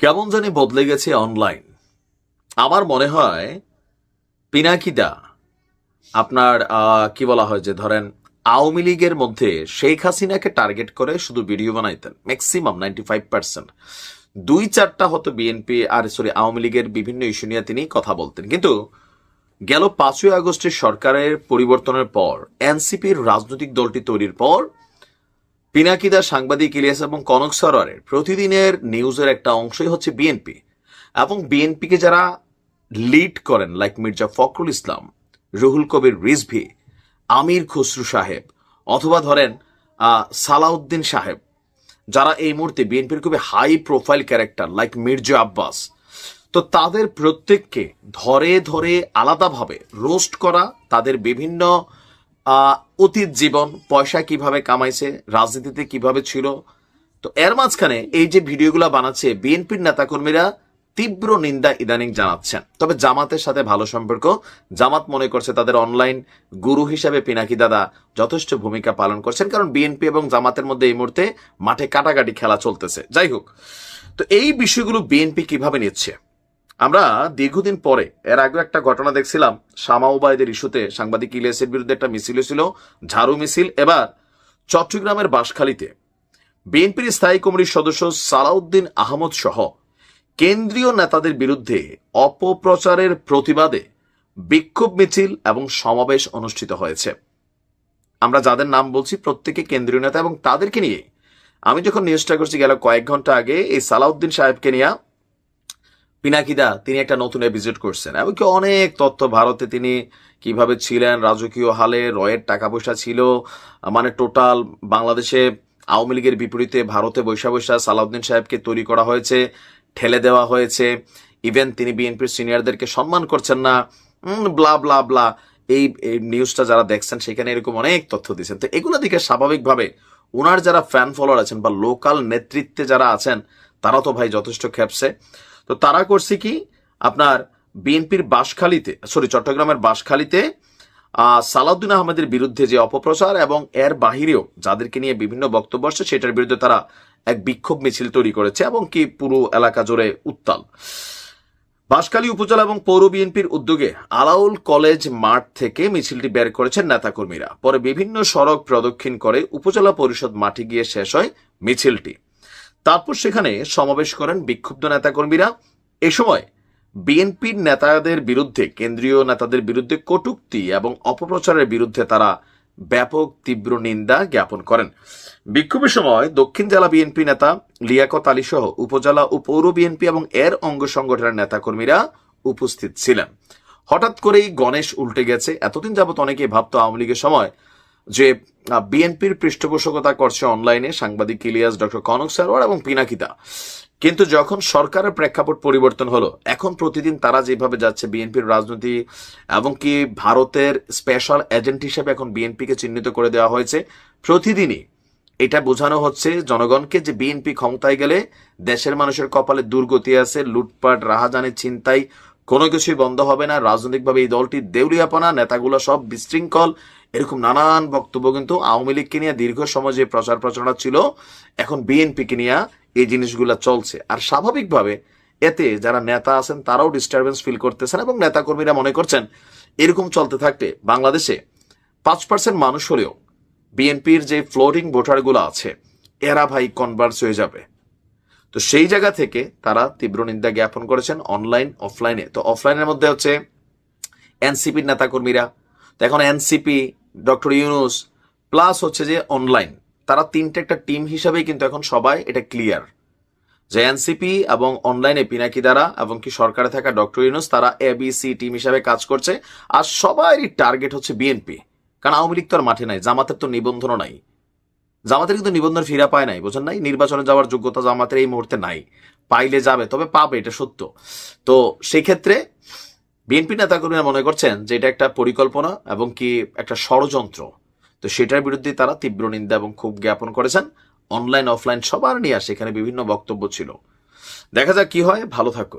কেমন জানি বদলে গেছে অনলাইন আমার মনে হয় পিনাকিদা, আপনার কি বলা হয় যে ধরেন, আওয়ামী লীগের মধ্যে শেখ হাসিনাকে টার্গেট করে শুধু ভিডিও বানাইতেন ম্যাক্সিমাম নাইনটি ফাইভ পার্সেন্ট দুই চারটা হতো বিএনপি আর সরি আওয়ামী লীগের বিভিন্ন ইস্যু নিয়ে তিনি কথা বলতেন। কিন্তু গেল পাঁচই আগস্টের সরকারের পরিবর্তনের পর এনসিপির রাজনৈতিক দলটি তৈরির পর পিনাকিদা সাংবাদিক ইলিয়াস এবং কনক সরোয়ারের প্রতিদিনের নিউজের একটা অংশই হচ্ছে বিএনপি এবং বিএনপিকে যারা লিড করেন লাইক মির্জা ফখরুল ইসলাম, রুহুল কবির রিজভি, আমির খসরু সাহেব, অথবা ধরেন সালাউদ্দিন সাহেব, যারা এই মুহূর্তে বিএনপির খুবই high profile character like Mirza Abbas, তো তাদের প্রত্যেককে ধরে ধরে আলাদাভাবে রোস্ট করা, তাদের বিভিন্ন অতীত জীবন, পয়সা কীভাবে কামাইছে, রাজনীতিতে কীভাবে ছিল। তো এর মাঝখানে এই যে ভিডিওগুলো বানাচ্ছে, বিএনপির নেতাকর্মীরা তীব্র নিন্দা ইদানিং জানাচ্ছেন। তবে জামাতের সাথে ভালো সম্পর্ক। জামাত মনে করছে তাদের অনলাইন গুরু হিসাবে পিনাকি দাদা যথেষ্ট ভূমিকা পালন করছেন, কারণ বিএনপি এবং জামাতের মধ্যে এই মুহূর্তে মাঠে কাটাকাটি খেলা চলতেছে। যাই হোক, তো এই বিষয়গুলো বিএনপি কীভাবে নিচ্ছে? আমরা দীর্ঘদিন পরে, এর আগে একটা ঘটনা দেখছিলাম, শামা ওবায়দের ইস্যুতে সাংবাদিক ইলিয়াসের বিরুদ্ধে একটা মিছিল ছিল, ঝাড়ু মিছিল। এবার চট্টগ্রামের বাঁশখালীতে বিএনপির স্থায়ী কমিটির সদস্য সালাউদ্দিন আহমদ সহ কেন্দ্রীয় নেতাদের বিরুদ্ধে অপপ্রচারের প্রতিবাদে বিক্ষোভ মিছিল এবং সমাবেশ অনুষ্ঠিত হয়েছে। আমরা যাদের নাম বলছি, প্রত্যেকে কেন্দ্রীয় নেতা এবং তাদেরকে নিয়ে আমি যখন নিউজটা করছি, গেল কয়েক ঘণ্টা আগে এই সালাউদ্দিন সাহেবকে নিয়ে পিনাকিদা, তিনি একটা নতুন ভিজিট করছেন, এমনকি অনেক তথ্য ভারতে তিনি কীভাবে ছিলেন, রাজকীয় হালে রয়ের টাকা পয়সা ছিল মানে টোটাল বাংলাদেশে আওয়ামী লীগের বিপরীতে ভারতে বৈশা বৈশা সালাউদ্দিন সাহেবকে তৈরি করা হয়েছে, ঠেলে দেওয়া হয়েছে ইভেন তিনি বিএনপির সিনিয়রদেরকে সম্মান করছেন না ব্লা ব্লা ব্লা এই নিউজটা যারা দেখছেন, সেখানে এরকম অনেক তথ্য দিচ্ছেন তো এগুলো দিকে স্বাভাবিকভাবে ওনার যারা ফ্যান ফলোয়ার আছেন বা লোকাল নেতৃত্বে যারা আছেন তারা তো ভাই যথেষ্ট খেপছে তো তারা করছে কি? আপনার বিএনপির বাঁশখালীতে সরি চট্টগ্রামের বাঁশখালীতে আহ, সালাউদ্দিন আহমেদের বিরুদ্ধে যে অপপ্রচার এবং এর বাহিরেও যাদেরকে নিয়ে বিভিন্ন বক্তব্য আসছে সেটার বিরুদ্ধে তারা এক বিক্ষোভ মিছিল তৈরি করেছে এবং কি পুরো এলাকা জুড়ে উত্তাল। বাঁশখালী উপজেলা এবং পৌর বিএনপির উদ্যোগে আলাউল কলেজ মাঠ থেকে মিছিলটি বের করেছেন নেতাকর্মীরা। পরে বিভিন্ন সড়ক প্রদক্ষিণ করে উপজেলা পরিষদ মাঠে গিয়ে শেষ হয় মিছিলটি। তারপর সেখানে সমাবেশ করেন বিক্ষুব্ধ নেতাকর্মীরা। এ সময় বিএনপির নেতাদের বিরুদ্ধে, কেন্দ্রীয় নেতাদের বিরুদ্ধে কটূক্তি এবং অপপ্রচারের বিরুদ্ধে তারা ব্যাপক তীব্র নিন্দা জ্ঞাপন করেন। বিক্ষোভের সময় দক্ষিণ জেলা বিএনপি নেতা লিয়াকত আলী সহ উপজেলা ও পৌর বিএনপি এবং এর অঙ্গ সংগঠনের নেতাকর্মীরা উপস্থিত ছিলেন। হঠাৎ করেই গণেশ উল্টে গেছে। এতদিন যাবত অনেকেই ভাবতো আওয়ামী লীগের সময় যে বিএনপির পৃষ্ঠপোষকতা করছে অনলাইনে সাংবাদিক ইলিয়াস, ডক্টর কনক সারোয়ার এবং পিনাকিতা। কিন্তু যখন সরকারের প্রেক্ষাপট পরিবর্তন হলো, এখন প্রতিদিন তারা যেভাবে যাচ্ছে বিএনপির রাজনীতি এবং কি ভারতের স্পেশাল এজেন্ট হিসেবে এখন বিএনপিকে চিহ্নিত করে দেওয়া হয়েছে, প্রতিদিনই এটা বোঝানো হচ্ছে জনগণকে যে বিএনপি ক্ষমতায় গেলে দেশের মানুষের কপালে দুর্গতি আছে, লুটপাট রাহাজানি চিন্তাই কোনো কিছুই বন্ধ হবে না। রাজনৈতিকভাবে এই দলটি দেউলিয়াপনা, নেতাগুলো সব বিশৃঙ্খল। এরকম নানান বক্তব্য কিন্তু আওয়ামী লীগকে নিয়ে দীর্ঘ সময় যে প্রচার প্রচারণা ছিল, এখন বিএনপিকে নিয়ে এই জিনিসগুলো চলছে। আর স্বাভাবিকভাবে এতে যারা নেতা আছেন, তারাও ডিস্টারবেন্স ফিল করতেছেন এবং নেতাকর্মীরা মনে করছেন এরকম চলতে থাকতে বাংলাদেশে পাঁচ পার্সেন্ট মানুষ হলেও বিএনপির যে ফ্লোটিং ভোটারগুলো আছে, এরা ভাই কনভার্স হয়ে যাবে। তো সেই জায়গা থেকে তারা তীব্র নিন্দা জ্ঞাপন করেছেন অনলাইন অফলাইনে তো অফলাইনের মধ্যে হচ্ছে এনসিপির নেতাকর্মীরা, তো এখন এনসিপি ডক্টর ইউনুস প্লাস হচ্ছে যে অনলাইন তারা তিনটে একটা টিম হিসাবেই কিন্তু এখন সবাই এটা ক্লিয়ার যে এনসিপি এবং অনলাইনে পিনাকি দ্বারা এবং কি সরকারে থাকা ডক্টর ইউনুস তারা এবিসি টিম হিসাবে কাজ করছে। আর সবারই টার্গেট হচ্ছে বিএনপি কারণ আওয়ামী লীগ তো আর মাঠে নাই, জামাতের তো নিবন্ধনও নাই। জামাতের কিন্তু নিবন্ধন ফিরা পায় নাই, বোঝেন নাই? নির্বাচনে যাওয়ার যোগ্যতা জামাতের এই মুহূর্তে নাই। পাইলে যাবে, তবে পাবে, এটা সত্য। তো সেই ক্ষেত্রে বিএনপি নেতাকর্মীরা মনে করছেন যে এটা একটা পরিকল্পনা এবং কি একটা ষড়যন্ত্র। তো সেটার বিরুদ্ধে তারা তীব্র নিন্দা এবং খুব জ্ঞাপন করেছেন। অনলাইন, অফলাইন সবার নিয়ে সেখানে বিভিন্ন বক্তব্য ছিল। দেখা যাক কি হয়। ভালো থাকুন।